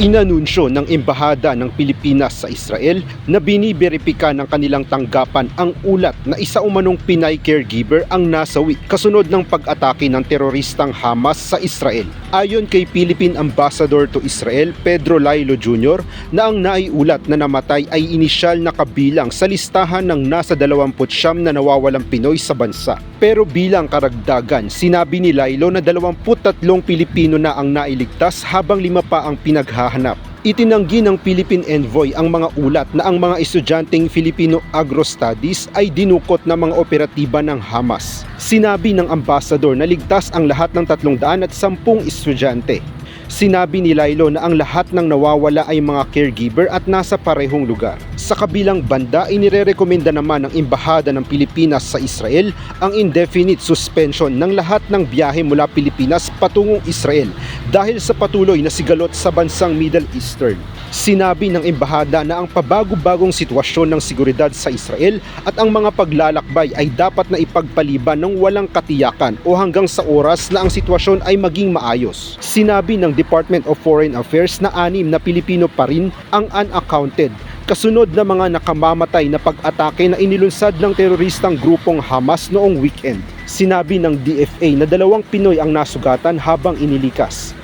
Inanunsyo ng Embahada ng Pilipinas sa Israel na biniberipika ng kanilang tanggapan ang ulat na isa umanong Pinay caregiver ang nasawi kasunod ng pag-atake ng teroristang Hamas sa Israel. Ayon kay Philippine Ambassador to Israel Pedro Lailo Jr. na ang naiulat na namatay ay inisyal na kabilang sa listahan ng nasa 29 na nawawalang Pinoy sa bansa. Pero bilang karagdagan, sinabi ni Lailo na 23 Pilipino na ang nailigtas habang lima pa ang pinaghahanap. Itinanggi ng Philippine Envoy ang mga ulat na ang mga estudyanteng Filipino Agro Studies ay dinukot ng mga operatiba ng Hamas. Sinabi ng ambasador na ligtas ang lahat ng 310 estudyante. Sinabi ni Lailo na ang lahat ng nawawala ay mga caregiver at nasa parehong lugar. Sa kabilang banda, inirerekomenda naman ng Embahada ng Pilipinas sa Israel ang indefinite suspension ng lahat ng biyahe mula Pilipinas patungong Israel dahil sa patuloy na sigalot sa bansang Middle Eastern. Sinabi ng Embahada na ang pabago-bagong sitwasyon ng seguridad sa Israel at ang mga paglalakbay ay dapat na ipagpaliban ng walang katiyakan o hanggang sa oras na ang sitwasyon ay maging maayos. Sinabi ng Department of Foreign Affairs na anim na Pilipino pa rin ang unaccounted kasunod na mga nakamamatay na pag-atake na inilunsad ng teroristang grupong Hamas noong weekend. Sinabi ng DFA na dalawang Pinoy ang nasugatan habang inilikas.